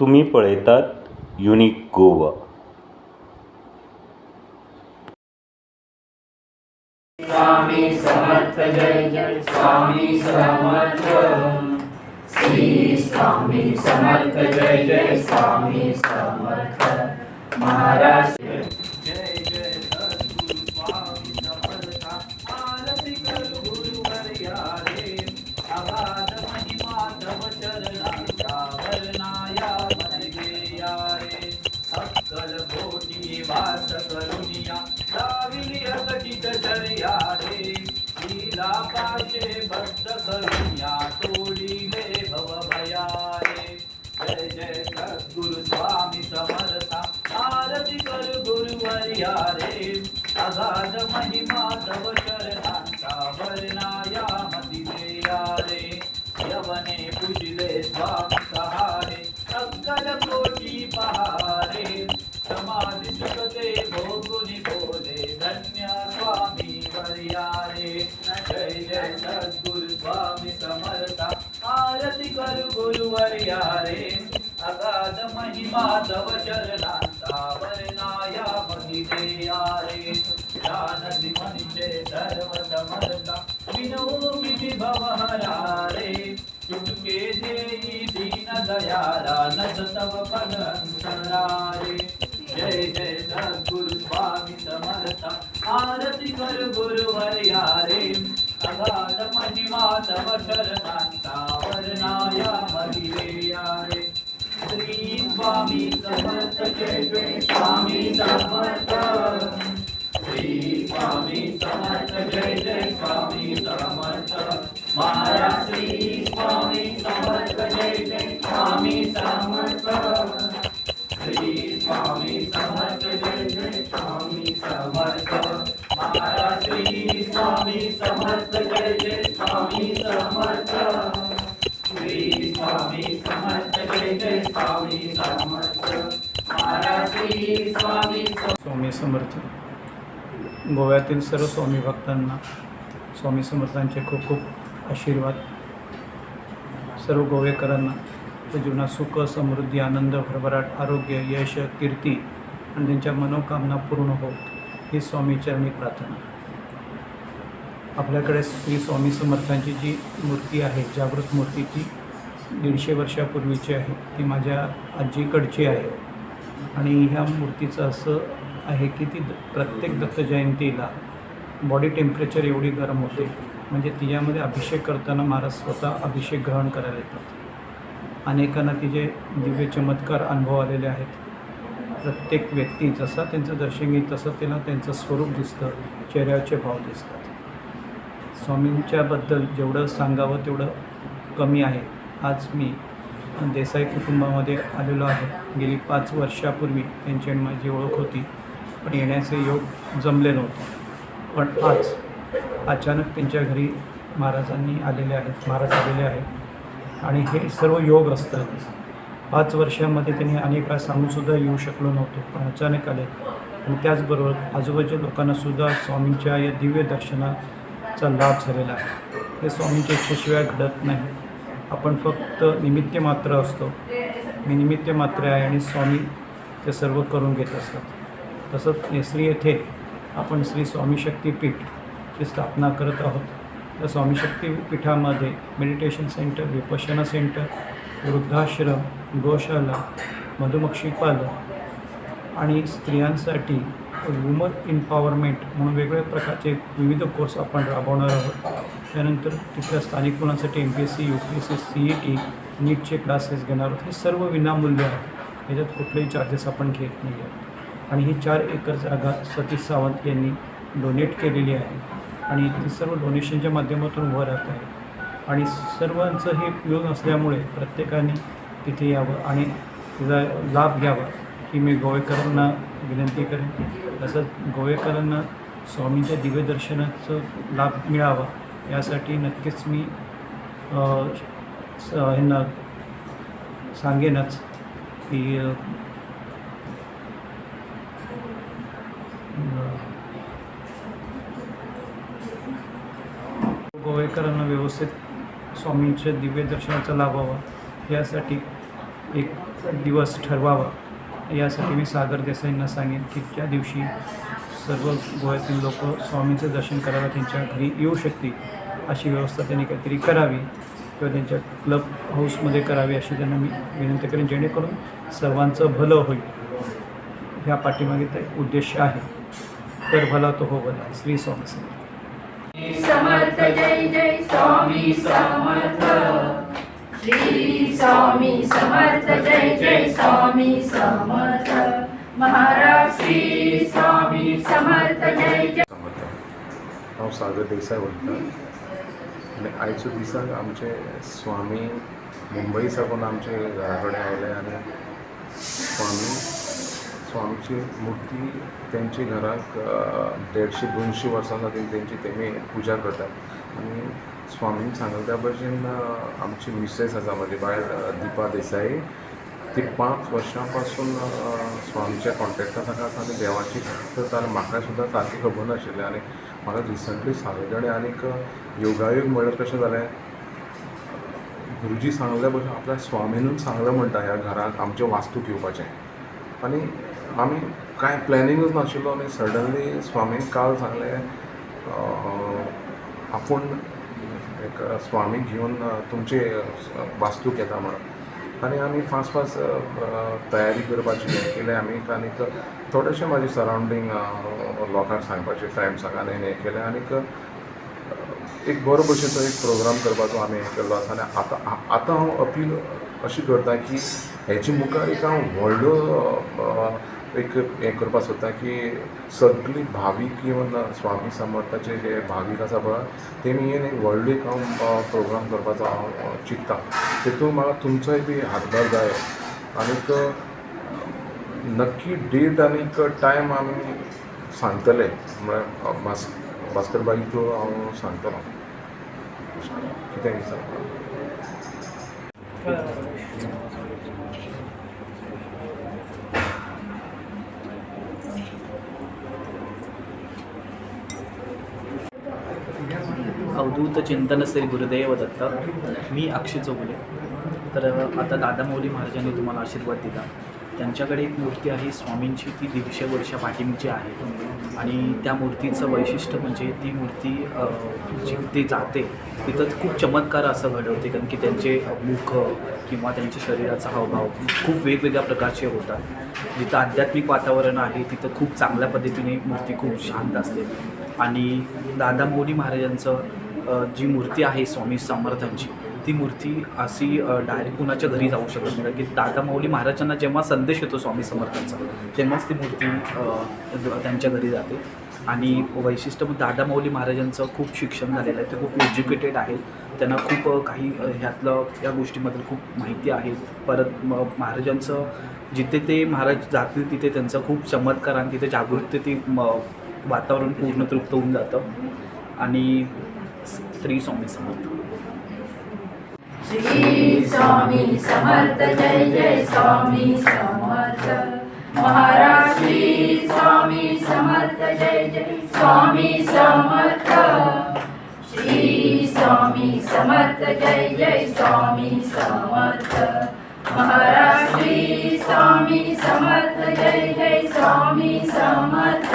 तुम्ही पळयतात युनिक गोवा. स्वामी समर्थ जय जय स्वामी समर्थ. श्री स्वामी समर्थ जय जय स्वामी समर्थ. महाराज लीला पाशे भक्त करुनिया तोडिले भव भया रे जय जय सद्गुरु स्वामी समर्था. आरती कर गुरुवर्या रे अगाध महिमा गुरुवर यारे. अगाध महिमा तव चरणांचा वर्णाया बघिते यारे. जानसी मनिषे सर्व समर्था. विनो विधी भवहरा रे चुटके देई दीन दयाला. नज तव पद अंतरारे. जय जय सद्गुरु स्वामी समर्था. आरती कर गुरुवर यारे. अगाध महिमा तव चरणांचा वर्णाया महिलेया रे श्री स्वामी समर्थ जय जय स्वामी समर्थ. श्री स्वामी समर्थ जय जय स्वामी समर्थ. महाराज श्री स्वामी समर्थ जय जय स्वामी समर्थ. श्री स्वामी समर्थ जय जय स्वामी समर्थ. महाराज श्री स्वामी समर्थ. गोव्यातील सर्व स्वामी भक्तांना स्वामी समर्थांचे खूप खूप आशीर्वाद. सर्व गोवेकरांना जीवनात सुख समृद्धी आनंद भरभराट आरोग्य यश कीर्ती आणि त्यांच्या मनोकामना पूर्ण हो ही स्वामीचरणी प्रार्थना. आपल्याकडे श्री स्वामी समर्थांची जी मूर्ती आहे जागृत मूर्ती ती दीडशे वर्षापूर्वीची आहे. ती माझ्या आजीकडची आहे. आणि ह्या मूर्तीचं असं आहे की ती द- प्रत्येक दत्त जयंतीला बॉडी टेम्परेचर एवढी गरम होते म्हणजे तिच्यामध्ये अभिषेक करताना महाराज स्वतः अभिषेक ग्रहण करायला येतात. अनेकांना तिचे दिव्य चमत्कार अनुभव आलेले आहेत. प्रत्येक व्यक्ती जसा त्यांचं दर्शन घेईल तसं त्याला त्यांचं स्वरूप दिसतं चेहऱ्याचे भाव दिसतात. स्वामींच्याबद्दल जेवढं सांगावं तेवढं कमी आहे. आज मी देसाई कुटुंबामध्ये आलेलो आहे. गेली पाच वर्षापूर्वी त्यांची आणि माझी ओळख होती. पण येण्याचे योग जमले नव्हते. पण आज अचानक त्यांच्या घरी महाराजांनी आलेले आहेत महाराज आलेले आहेत. आणि हे सर्व योग असतात पाच वर्षामध्ये त्यांनी अनेक वेळा सांगूनसुद्धा येऊ शकलो नव्हतो पण अचानक आले. आणि त्याचबरोबर आजूबाजूच्या लोकांनासुद्धा स्वामींच्या या दिव्य दर्शनाचा लाभ झालेला आहे. हे स्वामींच्या इच्छेशिवाय घडत नाही. आपण फक्त निमित्त मात्र असतो. मी निमित्त मात्र आहे आणि स्वामी ते सर्व करून घेत असतात. तसंच नेसरी येथे आपण श्री स्वामी शक्तीपीठची स्थापना करत आहोत. त्या स्वामी शक्तीपीठामध्ये मेडिटेशन सेंटर विपशना सेंटर वृद्धाश्रम गोशाला मधुमक्षीपालन आणि स्त्रियांसाठी वुमन इम्पॉवरमेंट म्हणून वेगवेगळ्या प्रकारचे विविध कोर्स आपण राबवणार आहोत. त्यानंतर तिथल्या स्थानिक मुलांसाठी M P S C U P S C C E T नीटचे classes घेणार आहोत. हे सर्व विनामूल्य आहे याच्यात कुठलेही चार्जेस आपण घेत नाही आहेत. आणि ही चार एकर जागा सतीश सावंत यांनी डोनेट केलेली आहे. आणि ती सर्व डोनेशनच्या माध्यमातून उभं राहत आहे. आणि सर्वांचं हे उपयोग असल्यामुळे प्रत्येकाने तिथे यावं आणि तिचा लाभ घ्यावा ही मी गोवेकरांना विनंती करेन. तसंच गोवेकरांना स्वामींच्या दिव्यदर्शनाचं लाभ मिळावा यासाठी नक्कीच मी स- ह्यांना सांगेनच की अ, व्यवस्थित स्वामींच्या दिव्य दर्शनाचा लाभ व्हावा यासाठी एक दिवस ठरवावा. यासाठी मी सागर देसाईंना सांगेन की त्या दिवशी सर्व गोव्यातील लोक स्वामींचं दर्शन करायला त्यांच्या घरी येऊ शकतील. अशी व्यवस्था त्यांनी काहीतरी करावी किंवा त्यांच्या क्लब हाऊसमध्ये करावी अशी त्यांना मी विनंती करेन जेणेकरून सर्वांचं भलं होईल. ह्या पाठीमागे ते उद्देश आहे. तर भला तो हो भला श्री स्वामी समर्थ. जय जय स्वामी समर्थ। श्री स्वामी समर्थ जय जय स्वामी समर्थ। महाराज श्री स्वामी समर्थ जय जय। हांव सागर देसाय उलयतां आनी आयच्या दिसाक आमचे स्वामी मुंबई साकून आमचे घरा कडेन आयले आनी स्वामी स्वामीची मुर्ती त्यांची घराक अ, देडशे दोनशे वर्सां जाली तेंची तेमी पुजा करतात. आनी स्वामीन सांगले त्या भशेन आमची मिसेस आसा म्हजी बायल दिपा देसाई. ती पांच वर्सां पासून स्वामीच्या कॉन्टेक्टांत आसा आनी देवाची भक्त करता आनी म्हाका सुद्दां सारकी खबर नाशिल्लें आनी म्हाका रिसंटली सांगले आनी आनीक योगायोग म्हणल्यार कशें जालें गुरुजी सांगल्या भशेन आपल्या स्वामीनूच सांगलें म्हणटा ह्या घराक आमचें वास्तूक येवपाचें आनी आमी कांय प्लॅनिंगूच नाशिल्लो आनी सडनली स्वामीन काल सांगलें आपूण एक स्वामी घेवन तुमचे वास्तूक येता म्हणून. आनी आमी फास्ट फास्ट तयारी करपाची हें केलें आमी आनीक थोडेशें म्हाजें सरावंडींग लोकांक सांगपाचें फ्रेंड्सांक आनी हें केलें. आनीक एक बरो भशेचो एक प्रोग्राम करपाचो आमी हें केल्लो आसा आनी आतां आतां हांव अपील अशी करता की हेचे मुखार एक हांव व्हडलो एक हें करपाक सोदता की सगळीं भावीक इवन स्वामी समर्थाचे जे भावीक आसा पळय तेमी येवन एक व्हडलो एक हांव प्रोग्राम करपाचो हांव चिंत्ता. तेतूंत म्हाका तुमचोय बी हातभार जाय. आनीक नक्की डेट आनीक टायम आमी सांगतले. म्हळ्यार भास भास्कर बाई थ्रू हांव सांगतलो कितें सांगता अवधूत चिंतन श्री गुरुदेव दत्त. मी अक्षय चौगुले. तर आता दादामौली महाराजांनी तुम्हाला आशीर्वाद दिला. त्यांच्याकडे एक मूर्ती आहे स्वामींची. ती दीडशे वर्षा पाठींची आहे. आणि त्या मूर्तीचं वैशिष्ट्य म्हणजे ती मूर्ती जी जिथे जाते तिथं खूप चमत्कार असं घडवते. कारण की त्यांचे मुख किंवा त्यांच्या शरीराचा हावभाव खूप वेगवेगळ्या प्रकारचे होतात. जिथं आध्यात्मिक वातावरण आहे तिथं खूप चांगल्या पद्धतीने मूर्ती खूप शांत असते. आणि दादा महाराजांचं जी मूर्ती आहे स्वामी समर्थांची ती मूर्ती अशी डायरेक्ट कुणाच्या घरी जाऊ शकत नाही. की दादा माऊली महाराजांना जेव्हा संदेश येतो स्वामी समर्थांचा तेव्हाच ती मूर्ती त्यांच्या घरी जाते. आणि वैशिष्ट्य मग दादा माऊली महाराजांचं खूप शिक्षण झालेलं आहे. ते खूप एज्युकेटेड आहेत. त्यांना खूप काही ह्यातलं या गोष्टीबद्दल खूप माहिती आहे. परत म महाराजांचं जिथे ते महाराज जातील तिथे त्यांचं खूप चमत्कार आणि तिथे जागृती ती म वातावरण पूर्ण तृप्त होऊन जातं. आणि श्री स्वामी समर्थ. श्री स्वामी समर्थ जय जय स्वामी समर्थ. महाराज श्री स्वामी समर्थ जय जय स्वामी समर्थ. श्री स्वामी समर्थ जय जय स्वामी समर्थ. महाराज श्री स्वामी समर्थ जय जय स्वामी समर्थ.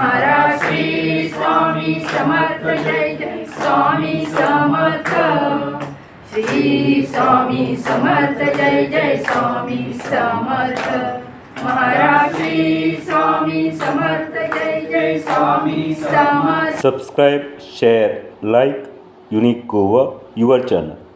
महाराज श्री स्वामी समर्थ जय जय. स्वामी समर्थ. श्री स्वामी समर्थ जय जय. स्वामी समर्थ. महाराज श्री स्वामी समर्थ जय जय. Swami Samarth. Subscribe share like unique Goa your channel